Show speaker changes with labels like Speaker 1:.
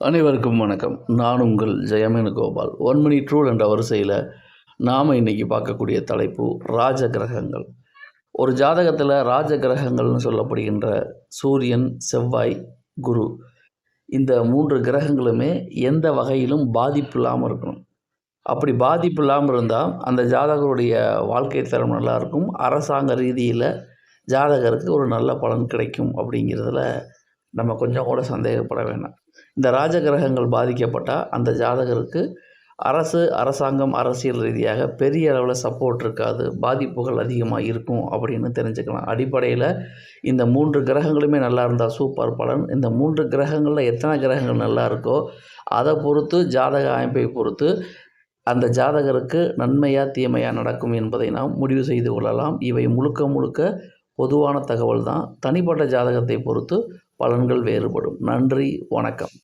Speaker 1: அனைவருக்கும் வணக்கம். நான் உங்கள் ஜெயமேனு கோபால். ஒன் மணி ட்ரூல் என்ற வரிசையில் நாம் இன்றைக்கி பார்க்கக்கூடிய தலைப்பு ராஜ கிரகங்கள் ஒரு ஜாதகத்தில் ராஜ கிரகங்கள்னு சொல்லப்படுகின்ற சூரியன் செவ்வாய் குரு. இந்த மூன்று கிரகங்களுமே எந்த வகையிலும் பாதிப்பு இல்லாமல் இருக்கணும். அப்படி பாதிப்பு இல்லாமல் இருந்தால் அந்த ஜாதகருடைய வாழ்க்கை தரம் நல்லாயிருக்கும் அரசாங்க ரீதியில் ஜாதகருக்கு ஒரு நல்ல பலன் கிடைக்கும் அப்படிங்கிறதுல நம்ம கொஞ்சம் கூட சந்தேகப்பட வேண்டாம் இந்த ராஜ கிரகங்கள் பாதிக்கப்பட்டால் அந்த ஜாதகருக்கு அரசு அரசாங்கம் அரசியல் ரீதியாக பெரிய அளவில் சப்போர்ட் இருக்காது பாதிப்புகள் அதிகமாக இருக்கும் அப்படின்னு தெரிஞ்சுக்கலாம். அடிப்படையில் இந்த மூன்று கிரகங்களுமே நல்லா இருந்தால் சூப்பர் பலன். இந்த மூன்று கிரகங்களில் எத்தனை கிரகங்கள் நல்லா இருக்கோ அதை பொறுத்து ஜாதக அமைப்பை பொறுத்து அந்த ஜாதகருக்கு நன்மையாக தீமையாக நடக்கும் என்பதை நாம் முடிவு செய்து கொள்ளலாம். இவை முழுக்க முழுக்க பொதுவான தகவல் தான் தனிப்பட்ட ஜாதகத்தை பொறுத்து பலன்கள் வேறுபடும். நன்றி வணக்கம்.